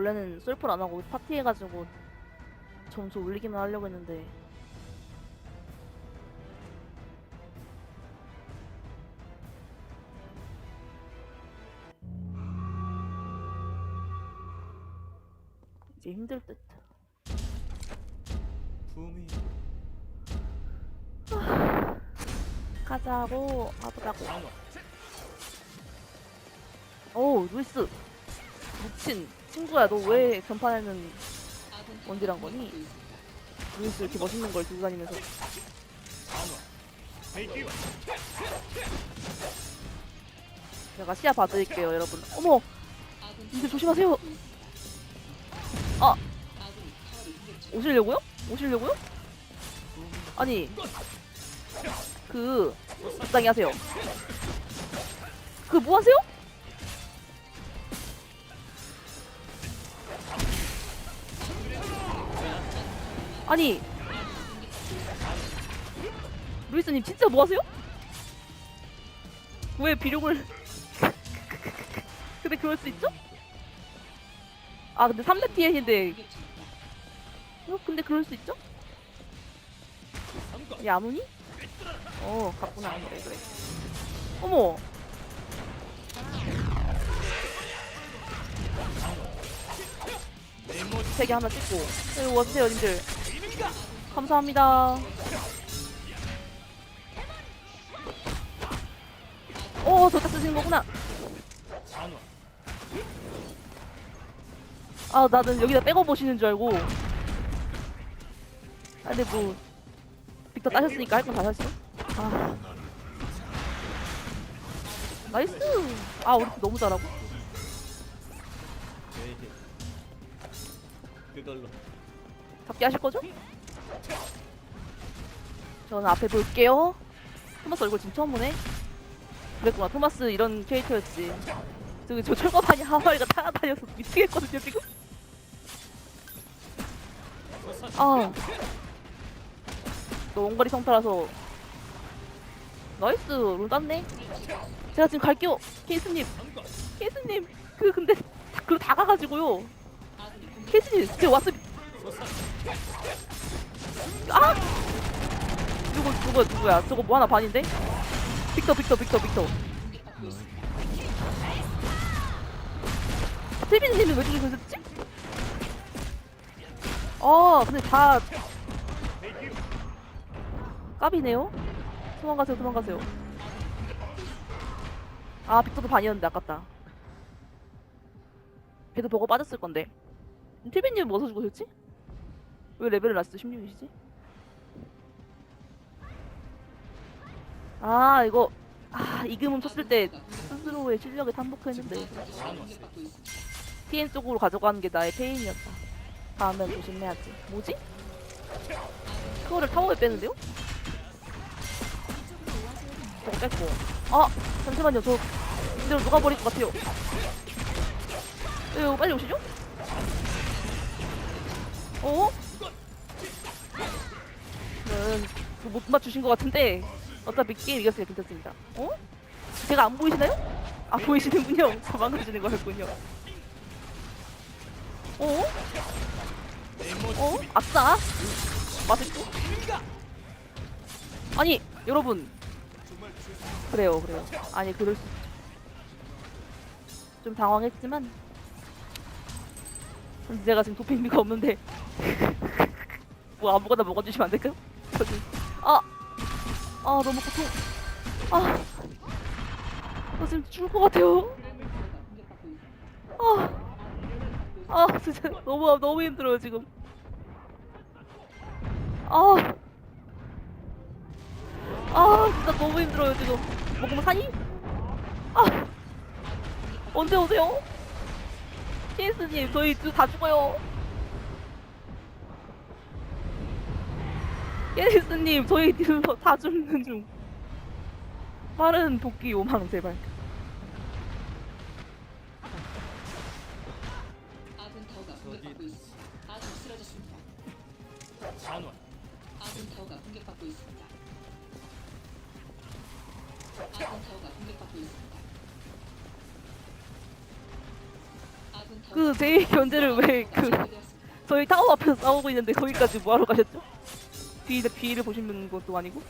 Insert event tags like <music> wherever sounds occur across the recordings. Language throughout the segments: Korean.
원래는 솔플 안 하고 파티 해가지고 점수 올리기만 하려고 했는데. 이제 힘들 듯. 품이. <sighs> 가자고 가보자고. 오 루이스. 미친 친구야 너 왜 전판에는 원딜한 거니? 루이스 이렇게 멋있는 걸 들고 다니면서 제가 시야 봐드릴게요 여러분 어머 이제 조심하세요 아 오시려고요? 오시려고요? 아니 그 적당히 하세요 그 뭐 하세요? 아니 루이스님 진짜 뭐 하세요? 왜 비룡을 <laughs> 근데 그럴 수 있죠? 아 근데 3렙 피해인데 어 근데 그럴 수 있죠? 삼과 야무니? 어 갔구나 그래 그래 어머 내 모습 세개 하나 찍고 여기 와주세요 님들 감사합니다. 오 저다 쓰신 거구나. 강화 아 나는 여기다 빼고 보시는 줄 알고. 아 근데 뭐 빅터 따셨으니까 할 건 다 하시죠 아. 나이스! 아 우리 팀 너무 잘하고. 대해 그걸로 잡기 하실 거죠? 저는 앞에 볼게요. 토마스 얼굴 지금 처음 보네. 그랬구나. 토마스 이런 캐릭터였지. 저기 저 철거반이 한 마리가 따라다녀서 미치겠거든요 지금. 아. 너 원거리 성타라서 나이스 롤 땄네. 제가 지금 갈게요 케이스님. 케이스님 그 근데 다, 그로 다 가가지고요. 케이스님 제가 왔으면 아! 누구 누구 누구야? 저거 뭐 하나 반인데? 빅터 빅터 빅터 빅터. 세빈님이 왜 저기 계셨지? 아 근데 다 까비네요? 도망가세요 도망가세요. 아 빅터도 반이었는데 아깝다. 걔도 보고 빠졌을 건데. 티비님 뭐서 죽으셨지? 왜 레벨을 낮춰 16이시지? 아 이거 아 이금은 쳤을 때 스스로의 실력을 탐복했는데 강화 TN 쪽으로 가져가는 게 나의 페인이었다 다음엔 조심해야지 뭐지? 그거를 타워에 빼는데요? 저거 뺐고 아 잠시만요 저 이대로 누가 버릴 것 같아요 이거 빨리 오시죠? 어? 음, 못 맞추신 것 같은데 어차피 게임 이겼으니까 괜찮습니다. 어? 제가 안 보이시나요? 아 보이시는군요. <laughs> 도망가시는 거였군요. 어? 어? 아싸! 맛있고? 아니 여러분 그래요 그래요 아니 그럴 수 좀 당황했지만 제가 지금 도핑비가 없는데 <laughs> 뭐 아무거나 먹어주시면 안 될까요? 저기 아! 아 너무 고통 아! 나 지금 죽을 것 같아요 아! 아 진짜 너무 너무 힘들어요 지금 아! 아 진짜 너무 힘들어요 지금 먹으면 사니? 아 언제 오세요? 케이스님 저희 둘 다 죽어요 케이스님 저희 둘다 죽는 중 빠른 복귀 요망 제발 아군 타워가 공격받고 있습니다. 아군 쓰러졌습니다. 강화 아군 타워가 공격받고 있습니다. 아군 타워가 공격받고 있습니다. 아군 아군 타워가 그 제이 견제를 왜 그. 저희 타워 앞에서 싸우고 있는데 거기까지 뭐하러 가셨죠? 뒤 뒤를 보시는 것도 아니고.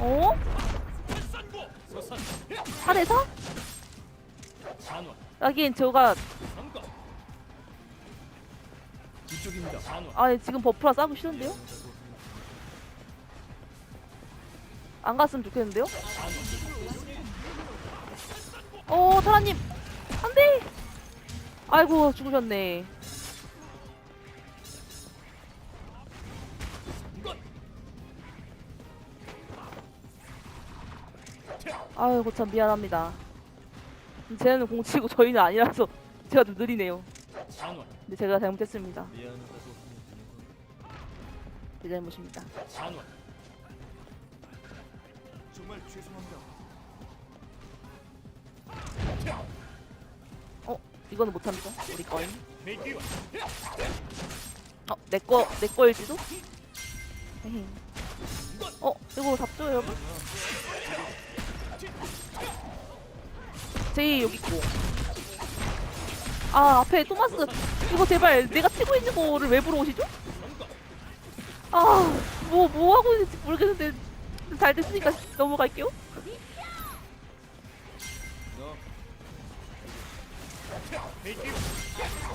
어? 산에서? 하긴 저가 이쪽입니다 아 지금 버프라 싸고 싫은데요? 안 갔으면 좋겠는데요? 어 타라님 안 돼 아이고 죽으셨네 아이고 참 미안합니다 쟤는 공치고 저희는 아니라서 <laughs> 제가 좀 느리네요 근데 제가 잘못했습니다 제 잘못입니다 어 이거는 못합니까? 우리 거임 어, 내 거, 내 거일지도? 에헤. 어, 이거 잡죠, 여러분? 제이 여기 있고. 아, 앞에 토마스. 이거 제발 내가 치고 있는 거를 왜 보러 오시죠? 아, 뭐, 뭐 하고 있는지 모르겠는데. 잘 됐으니까 넘어갈게요.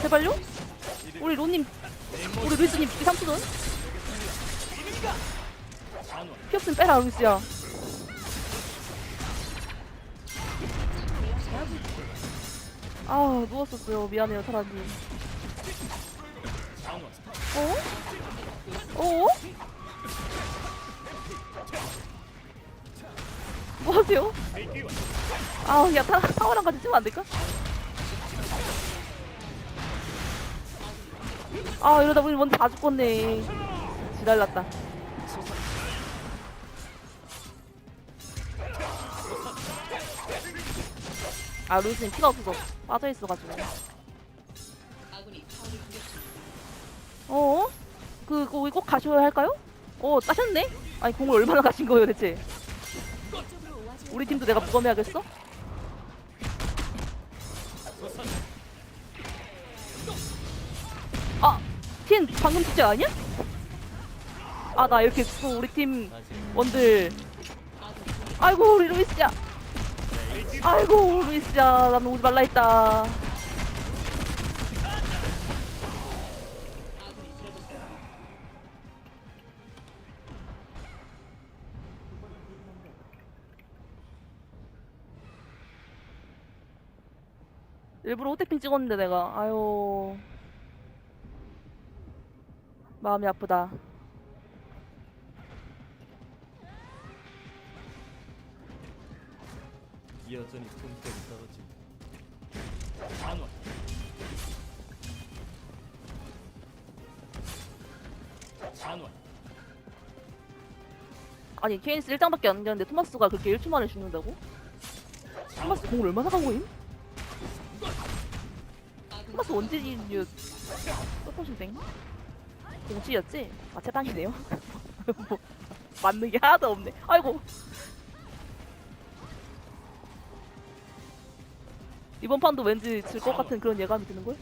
제발요? 우리 로님, 우리 루이스님 이 3초전? 단원 피 없으면 빼라, 루이스야. 아, 누웠었어요. 미안해요, 사라님. 어? 어? 뭐 하세요? 대기와 아, 야, 타, 타워랑 같이 치면 안 될까? 아, 이러다 우리 먼저 다 죽겠네. 지랄났다. 아, 루이스님 피가 없어서 빠져있어가지고. 어? 그, 거기 꼭 가셔야 할까요? 어, 따셨네? 아니, 공을 얼마나 가신 거예요, 대체? 우리 팀도 내가 부검해야겠어? 아, 팀 방금 숙제 아니야? 아, 나 이렇게 또 우리 팀 원들. 아이고, 우리 루이스야. 아이고, 루이스야. 난 오지 말라 했다. 일부러 호텔핑 찍었는데 내가 아유 마음이 아프다 여전히 품격이 떨어진다. 단원 단원 아니 케인스 1장밖에 안 되는데 토마스가 그렇게 1초 만에 죽는다고? 토마스 공을 얼마나 간 거임? 토마스 원딜이유 서포신생 공치였지? 아 채당이네요 <laughs> 뭐 맞는 게 하나도 없네 아이고 이번 판도 왠지 질 것 같은 그런 예감이 드는걸?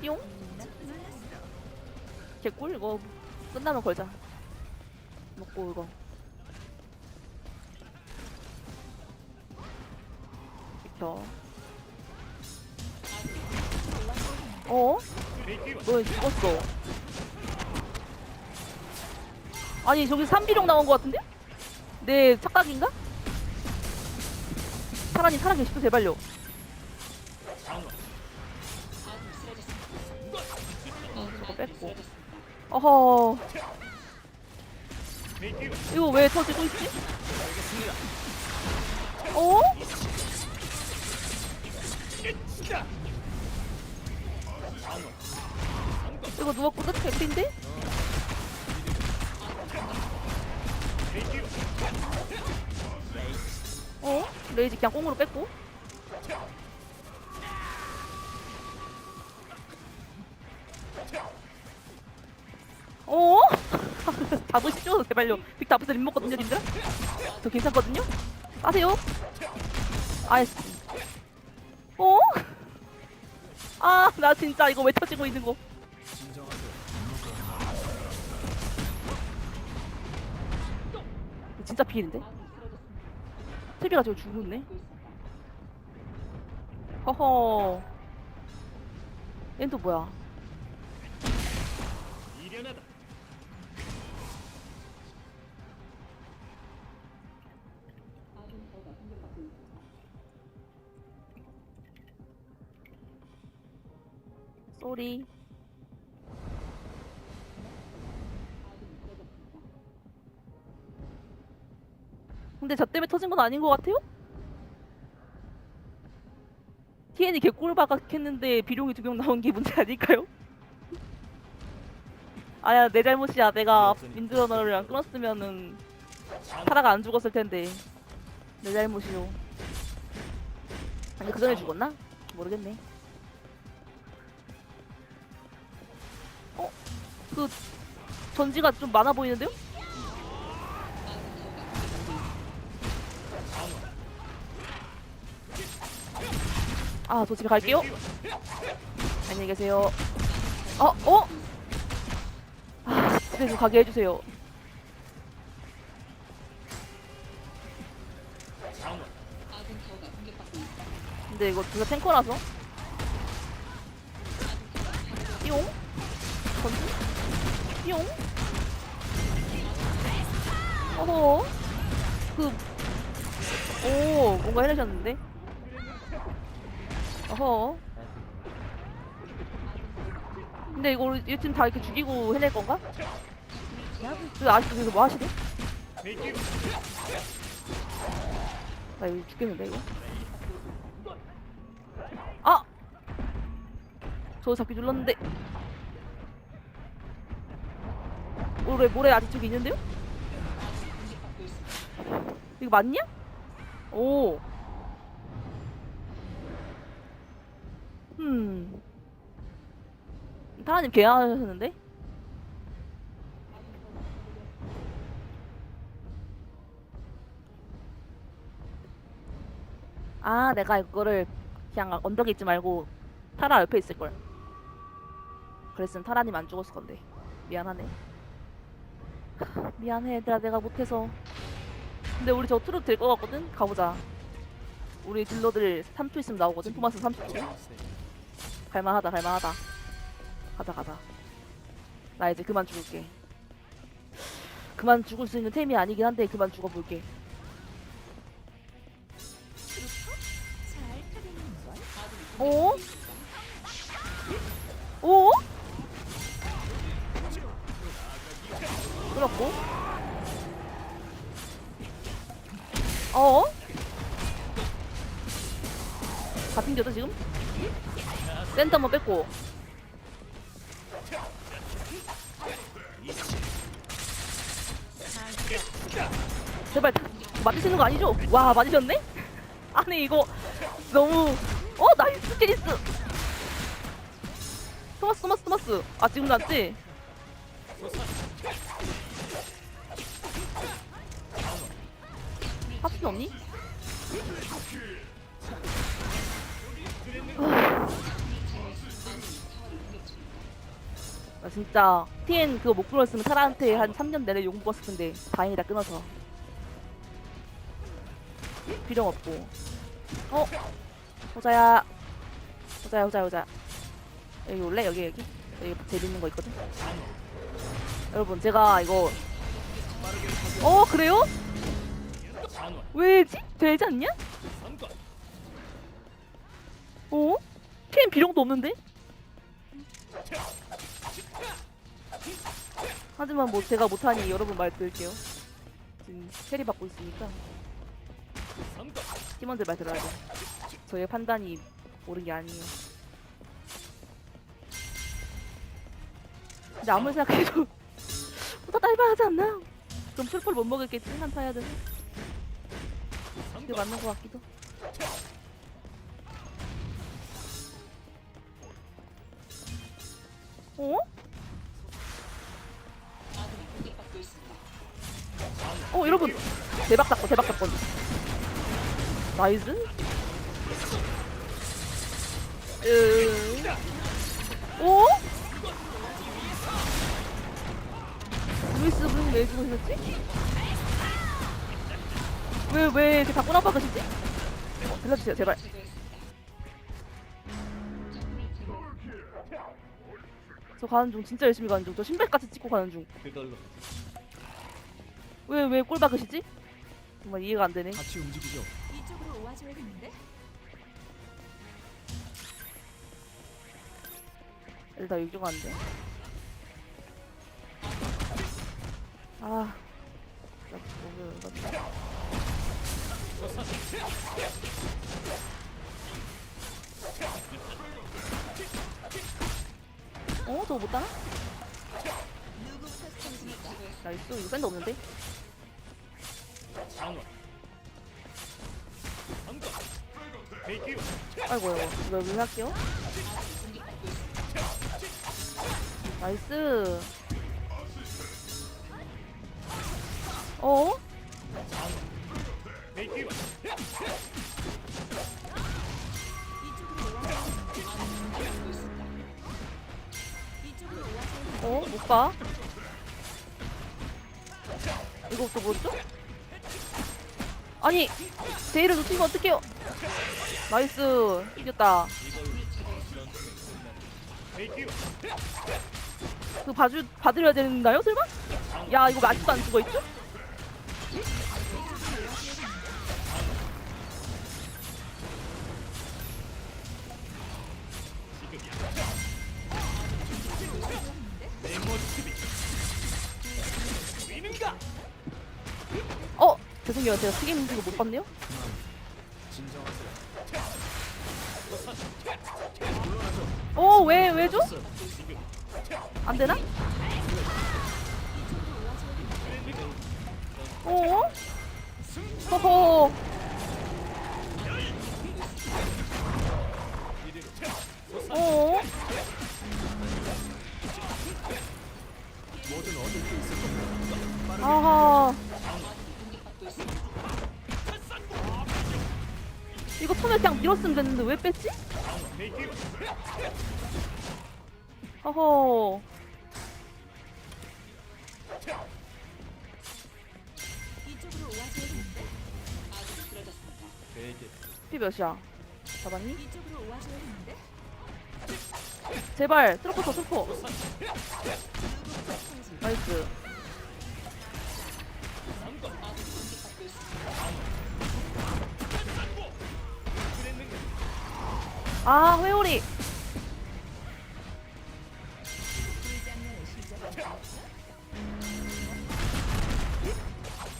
띠용? 개꿀 이거 끝나면 걸자 먹고 이거 비켜 어? 너 죽었어 아니 저기 3비룡 나온 것 같은데? 내 착각인가? 사람이 살아계시죠 제발요 단원 아군 쓰러졌습니다. 아군 저거 뺐고. 어허 이거 왜 터지고 있지? 어? 이거 누가 꾸덕 개피인데? 어? 레이지 그냥 꽁으로 뺐고? 어? 잡으시죠 제발요 빅터 앞에서 림 먹거든요 님들? 저 괜찮거든요? 따세요. 아이 어? 아 나 진짜 이거 왜 터지고 있는 거 진짜 피해인데? 세비가 지금 죽었네 허허 얘는 또 뭐야. 쏘리 근데 저 때문에 터진 건 아닌 것 같아요? TN이 개꿀바닥했는데 비룡이 두 명 나온 게 문제 아닐까요? 아야 내 잘못이야 내가 민드러 너를 안 끊었으면은 타라가 안 죽었을 텐데 내 잘못이요 아니 그 전에 죽었나? 모르겠네 어? 그 전지가 좀 많아 보이는데요? 아, 저 집에 갈게요. 안녕히 계세요. 어, 어? 아, 집에 좀 가게 해주세요. 근데 이거 둘다 탱커라서. 띠용? 전지? 띠용? 어허. 그, 오, 뭔가 해내셨는데? 어허. 근데 이거 우리 지금 다 이렇게 죽이고 해낼 건가? 그 아직도 여기서 뭐? 대기 나 이거 죽겠는데 이거? 아! 저 잡기 눌렀는데 모래 모래 아직 저기 있는데요? 이거 맞냐? 오. 음. 타라님 개하셨는데? 아, 내가 이거를 그냥 언덕에 있지 말고 타라 옆에 있을 걸. 그랬으면 타라님 안 죽었을 건데. 미안하네. 하, 미안해, 얘들아. 내가 못해서. 근데 우리 저 트롯 될것 같거든? 가보자. 우리 딜러들 3초 있으면 나오거든? 토마스 30초. 갈만하다, 갈만하다. 가자, 가자. 나 이제 그만 죽을게. 그만 죽을 수 있는 템이 아니긴 한데 그만 죽어볼게. 오? 오? 그렇고. 어? 다 튕겨져 지금? 센터 한번 뺐고. 제발 맞으시는 거 아니죠? 와 맞으셨네? 아니 이거 너무 어 나이스 캐리스 토마스 토마스 토마스 아 지금 났지? 합수 없니? 나 진짜 TN 그거 못 끊었으면 타라한테 한 3년 내내 욕 먹었을 텐데 다행이다 끊어서 필요 없고 어? 호자야 호자야 호자야 호자 여기 올래? 여기 여기 여기 재밌는 거 있거든 여러분 제가 이거 어 그래요? 왜지? 되지 않냐? 어? TN 비룡도 없는데? 하지만 뭐 제가 못하니 여러분 말 들을게요 지금 캐리 받고 있으니까. 팀원들 말 들어야 돼 저의 판단이 옳은 게 아니에요 근데 아무리 생각해도 <laughs> 보다 딸만하지 않나? 그럼 풀풀 못 먹을겠지 한타 해야 돼 그게 맞는 것 같기도 어? 어 여러분 대박 사건 대박 사건 나이스 으... 오? 루이스 분왜 죽으셨지? 왜, 왜 이렇게 다 꼬나박으시지? 어, 들려주세요, 제발. 저 가는 중, 진짜 열심히 가는 중. 저 신발까지 찍고 가는 중. 왜, 왜 꼴 박으시지? 정말 이해가 안 되네. 같이 움직이죠. 이쪽으로 와줘야겠는데? 일단 유경 안 돼. 아. 나 너무 열받네. 어? 저거 못 스턴입니까? 나이스. 이거 밴드 없는데? 삼각 대기와 아이고. 이거 왜 할게요? 나이스. 어? 어? 못 봐. 이거 또 뭐죠? 아니, 제이를 놓치면 어떡해요? 나이스. 이겼다. 그 봐주, 봐드려야 되는가요, 설마? 야, 이거 아직도 안 죽어 있죠? 내 모습이 보이는가? 어! 죄송해요. 제가 책임진 거못 봤네요? 진정하세요. 어, 왜, 왜 줘? 안 되나? 어? 허허. 어? 게 있을 겁니다. 아하. 이거 처음에 그냥 밀었으면 됐는데 왜 뺐지? 허허. 피 몇이야? 잡았니? 제발 트로퍼 더 트로퍼. 나이스. 아 회오리.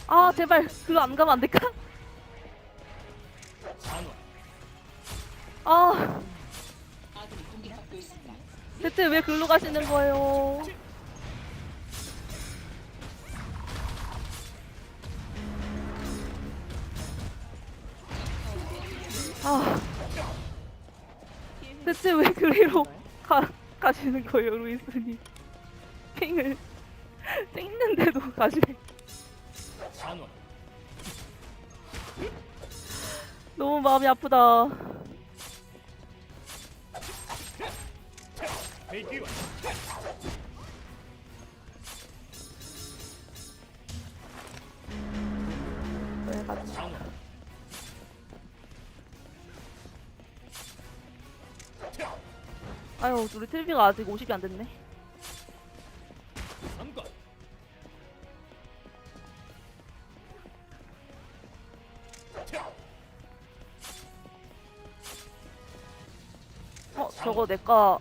아 제발 그거 안 가면 안 될까? 아 대체 왜 글로 가시는 거예요? 그리로 가, 가시는 거예요 루이스님 핑을 찍는데도 가시네 너무 마음이 아프다 왜 가지? 아유 우리 TV가 아직 50이 안 됐네. 어 저거 내가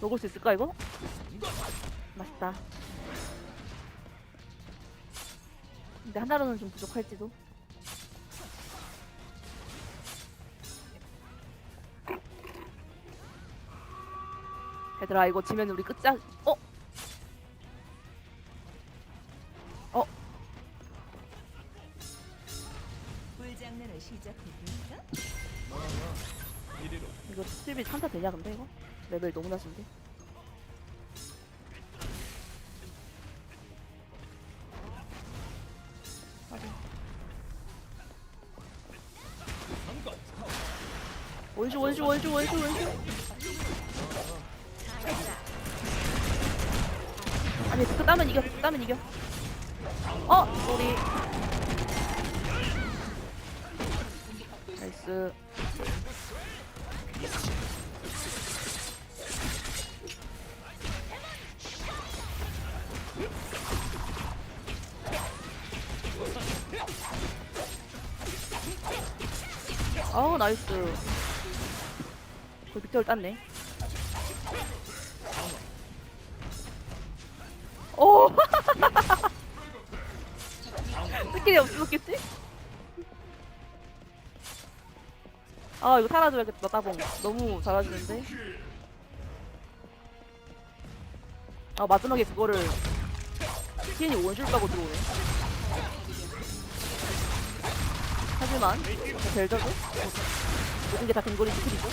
먹을 수 있을까 이거? 맛있다. 근데 하나로는 좀 부족할지도 얘들아 이거 지면 우리 끝장 어? 어? 이거 스틸비 찬타 되냐 근데 이거? 레벨 너무 낮은데? 원슈 원슈 원슈 원슈 원슈 이겨? 어 우리. 나이스. 아우 나이스. 그 빅터를 땄네 아 이거 살아줘야겠다 따봉. 너무 잘하시는데? 아 마지막에 그거를 TN이 원줄 까고 들어오네. 하지만 벨저도? 모든 게다 근거리 스킬이죠?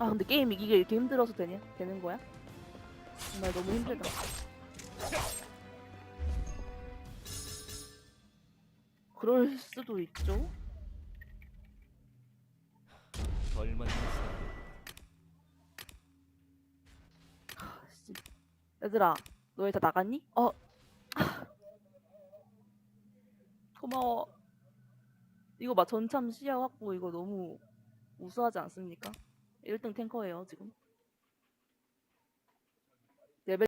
아 근데 게임 이기기 이렇게 힘들어서 되냐? 되는 거야? 정말 너무 힘들다. 그럴 수도 있죠 사람. 씨. 얘들아 너희 다 나갔니? 어 <laughs> 고마워 이거 봐 전참 시야 확보 이거 너무 우수하지 않습니까? 1등 탱커예요 지금